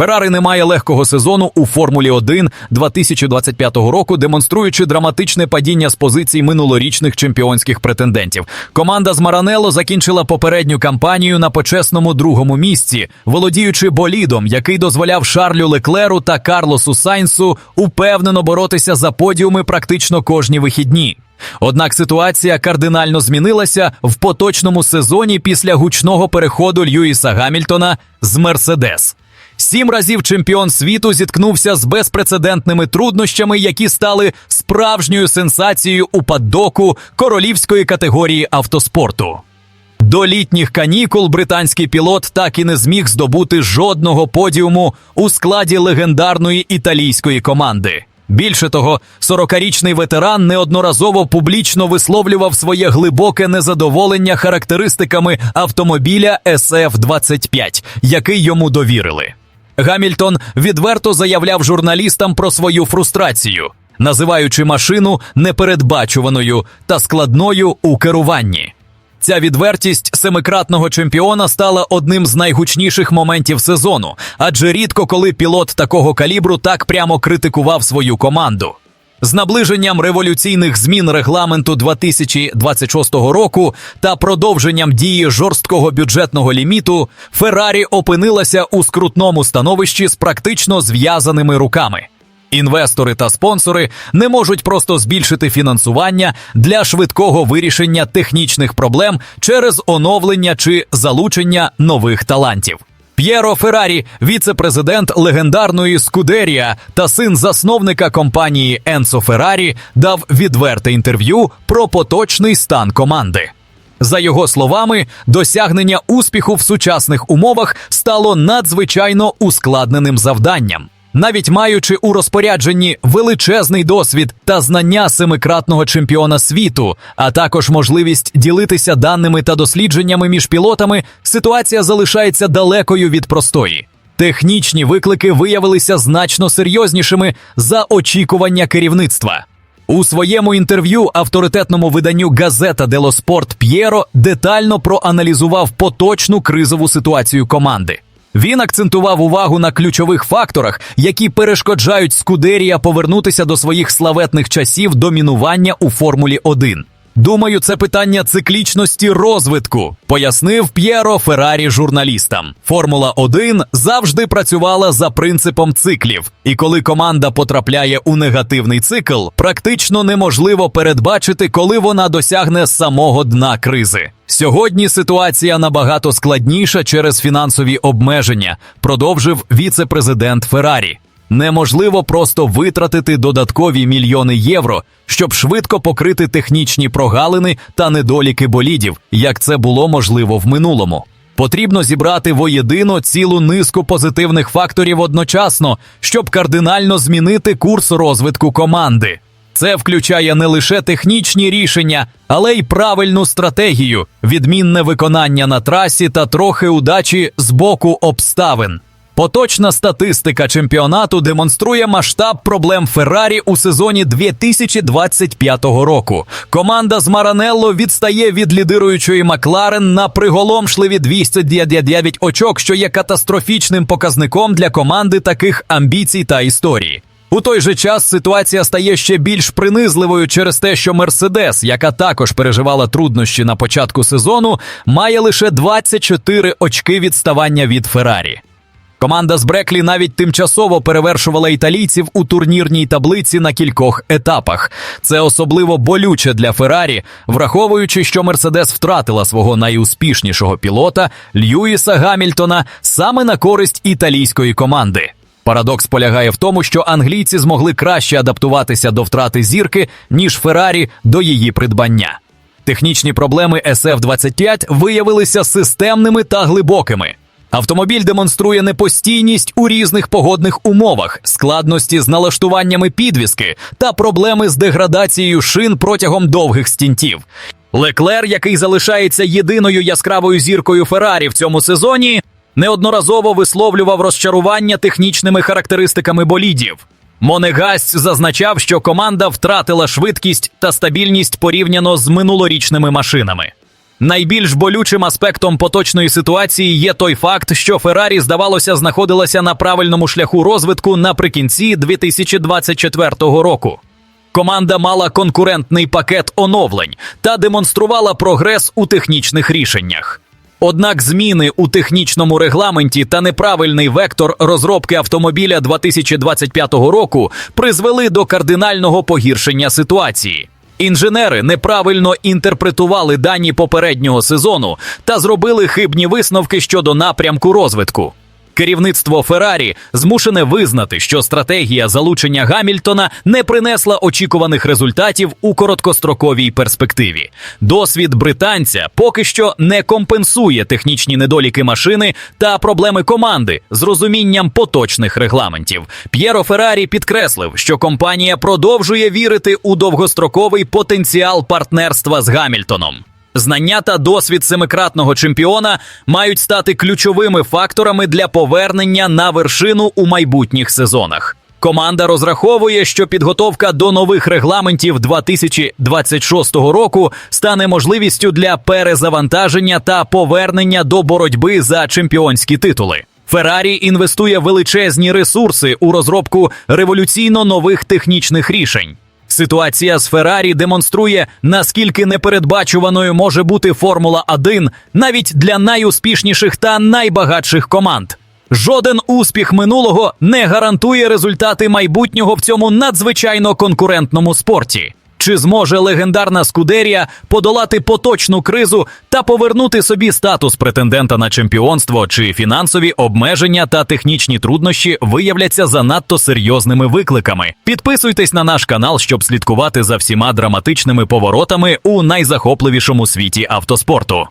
Феррари не має легкого сезону у Формулі 1 2025 року, демонструючи драматичне падіння з позицій минулорічних чемпіонських претендентів. Команда з Маранело закінчила попередню кампанію на почесному другому місці, володіючи болідом, який дозволяв Шарлю Леклеру та Карлосу Сайнсу упевнено боротися за подіуми практично кожні вихідні. Однак ситуація кардинально змінилася в поточному сезоні після гучного переходу Льюіса Гамільтона з Мерседес. Сім разів чемпіон світу зіткнувся з безпрецедентними труднощами, які стали справжньою сенсацією у паддоку королівської категорії автоспорту. До літніх канікул британський пілот так і не зміг здобути жодного подіуму у складі легендарної італійської команди. Більше того, 40-річний ветеран неодноразово публічно висловлював своє глибоке незадоволення характеристиками автомобіля SF-25, який йому довірили. Гамільтон відверто заявляв журналістам про свою фрустрацію, називаючи машину непередбачуваною та складною у керуванні. Ця відвертість семикратного чемпіона стала одним з найгучніших моментів сезону, адже рідко коли пілот такого калібру так прямо критикував свою команду. З наближенням революційних змін регламенту 2026 року та продовженням дії жорсткого бюджетного ліміту, Феррарі опинилася у скрутному становищі з практично зв'язаними руками. Інвестори та спонсори не можуть просто збільшити фінансування для швидкого вирішення технічних проблем через оновлення чи залучення нових талантів. П'єро Феррарі, віце-президент легендарної Скудерія та син засновника компанії Енсо Феррарі, дав відверте інтерв'ю про поточний стан команди. За його словами, досягнення успіху в сучасних умовах стало надзвичайно ускладненим завданням. Навіть маючи у розпорядженні величезний досвід та знання семикратного чемпіона світу, а також можливість ділитися даними та дослідженнями між пілотами, ситуація залишається далекою від простої. Технічні виклики виявилися значно серйознішими за очікування керівництва. У своєму інтерв'ю авторитетному виданню Газета Дело Спорт П'єро детально проаналізував поточну кризову ситуацію команди. Він акцентував увагу на ключових факторах, які перешкоджають Скудерія повернутися до своїх славетних часів домінування у Формулі 1. Думаю, це питання циклічності розвитку, пояснив П'єро Феррарі журналістам. Формула 1 завжди працювала за принципом циклів, і коли команда потрапляє у негативний цикл, практично неможливо передбачити, коли вона досягне самого дна кризи. Сьогодні ситуація набагато складніша через фінансові обмеження, продовжив віце-президент Феррарі. Неможливо просто витратити додаткові мільйони євро, щоб швидко покрити технічні прогалини та недоліки болідів, як це було можливо в минулому. Потрібно зібрати воєдино цілу низку позитивних факторів одночасно, щоб кардинально змінити курс розвитку команди. Це включає не лише технічні рішення, але й правильну стратегію, відмінне виконання на трасі та трохи удачі з боку обставин. Поточна статистика чемпіонату демонструє масштаб проблем Феррарі у сезоні 2025 року. Команда з Маранелло відстає від лідируючої Макларен на приголомшливі 209 очок, що є катастрофічним показником для команди таких амбіцій та історії. У той же час ситуація стає ще більш принизливою через те, що Мерседес, яка також переживала труднощі на початку сезону, має лише 24 очки відставання від Феррарі. Команда з Бреклі навіть тимчасово перевершувала італійців у турнірній таблиці на кількох етапах. Це особливо болюче для Феррарі, враховуючи, що Мерседес втратила свого найуспішнішого пілота Льюіса Гамільтона саме на користь італійської команди. Парадокс полягає в тому, що англійці змогли краще адаптуватися до втрати зірки, ніж Феррарі до її придбання. Технічні проблеми SF-25 виявилися системними та глибокими. Автомобіль демонструє непостійність у різних погодних умовах, складності з налаштуваннями підвіски та проблеми з деградацією шин протягом довгих стінтів. Леклер, який залишається єдиною яскравою зіркою Феррарі в цьому сезоні, неодноразово висловлював розчарування технічними характеристиками болідів. Монегасть зазначав, що команда втратила швидкість та стабільність порівняно з минулорічними машинами. Найбільш болючим аспектом поточної ситуації є той факт, що Феррарі, здавалося, знаходилася на правильному шляху розвитку наприкінці 2024 року. Команда мала конкурентний пакет оновлень та демонструвала прогрес у технічних рішеннях. Однак зміни у технічному регламенті та неправильний вектор розробки автомобіля 2025 року призвели до кардинального погіршення ситуації. Інженери неправильно інтерпретували дані попереднього сезону та зробили хибні висновки щодо напрямку розвитку. Керівництво Феррарі змушене визнати, що стратегія залучення Гамільтона не принесла очікуваних результатів у короткостроковій перспективі. Досвід британця поки що не компенсує технічні недоліки машини та проблеми команди з розумінням поточних регламентів. П'єро Феррарі підкреслив, що компанія продовжує вірити у довгостроковий потенціал партнерства з Гамільтоном. Знання та досвід семикратного чемпіона мають стати ключовими факторами для повернення на вершину у майбутніх сезонах. Команда розраховує, що підготовка до нових регламентів 2026 року стане можливістю для перезавантаження та повернення до боротьби за чемпіонські титули. Феррарі інвестує величезні ресурси у розробку революційно нових технічних рішень. Ситуація з Феррарі демонструє, наскільки непередбачуваною може бути Формула 1 навіть для найуспішніших та найбагатших команд. Жоден успіх минулого не гарантує результати майбутнього в цьому надзвичайно конкурентному спорті. Чи зможе легендарна Скудерія подолати поточну кризу та повернути собі статус претендента на чемпіонство, чи фінансові обмеження та технічні труднощі виявляться занадто серйозними викликами? Підписуйтесь на наш канал, щоб слідкувати за всіма драматичними поворотами у найзахопливішому світі автоспорту.